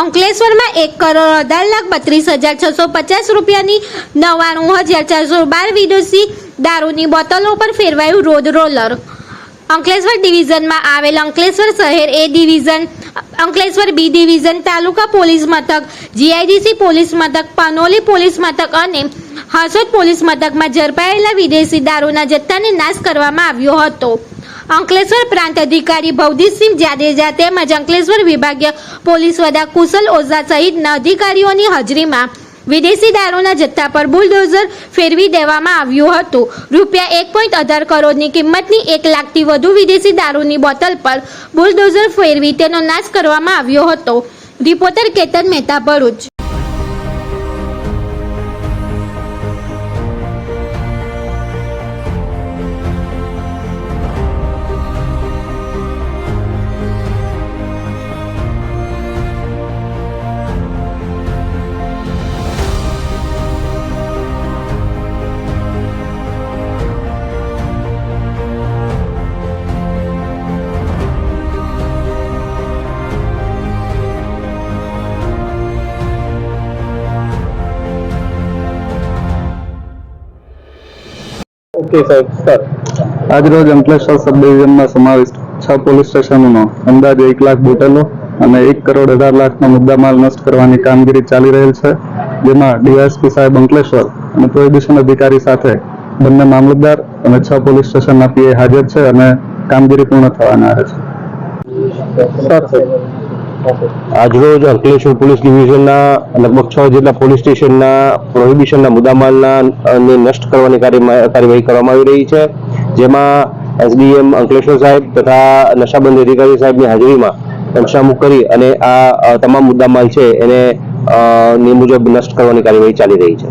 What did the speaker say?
અંકલેશ્વરમાં એક કરોડ અઢાર લાખ બત્રીસ હજાર છસો પચાસ રૂપિયાની નવ્વાણું હજાર ચારસો બાર વિદેશી દારૂની બોટલો પર ફેરવાયું રોડ રોલર. અંકલેશ્વર ડિવિઝનમાં આવેલ અંકલેશ્વર શહેર A division Ankleshwar B division taluka police મથક, જીઆઈડીસી પોલીસ મથક, પનોલી પોલીસ મથક અને હાસોદ પોલીસ મથકમાં ઝડપાયેલા વિદેશી દારૂના જથ્થાને નાશ કરવામાં આવ્યો હતો. અંકલેશ્વર પ્રાંત અધિકારી ભવદીપસિંહ જાડેજા તેમજ અંકલેશ્વર વિભાગીય પોલીસ વડા કુશલ ઓઝા સહિતના અધિકારીઓની હાજરીમાં વિદેશી દારૂના જથ્થા પર બુલડોઝર ફેરવી દેવામાં આવ્યું હતું. રૂપિયા એક પોઈન્ટ અઢાર કરોડની કિંમતની એક લાખથી વધુ વિદેશી દારૂની બોટલ પર બુલડોઝર ફેરવી તેનો નાશ કરવામાં આવ્યો હતો. રિપોર્ટર કેતન મહેતા ભરૂચ. ઓકે સાહેબ સર આજરોજ અંકલેશ્વર સબ ડિવિઝનમાં સમાવિષ્ટ છ પોલીસ સ્ટેશનોનો અંદાજે એક લાખ બોટલો અને એક કરોડ અઢાર લાખનો મુદ્દામાલ નષ્ટ કરવાની કામગીરી ચાલી રહેલ છે જેમાં ડીવાયએસપી સાહેબ અંકલેશ્વર અને પ્રોહિબિશન અધિકારી સાથે બંને મામલતદાર અને છ પોલીસ સ્ટેશનના પીએ હાજર છે અને કામગીરી પૂર્ણ થવાના છે. સર આજરોજ અંકલેશ્વર પોલીસ ડિવિઝનના લગભગ છ જેટલા પોલીસ સ્ટેશનના પ્રોહિબિશનના મુદ્દામાલના ને નષ્ટ કરવાની કાર્યવાહી કરવામાં આવી રહી છે. જેમાં એસડીએમ અંકલેશ્વર સાહેબ તથા નશાબંધી અધિકારી સાહેબની હાજરીમાં પંચનામું કરી અને આ તમામ મુદ્દામાલ છે એને નિયમ મુજબ નષ્ટ કરવાની કાર્યવાહી ચાલી રહી છે.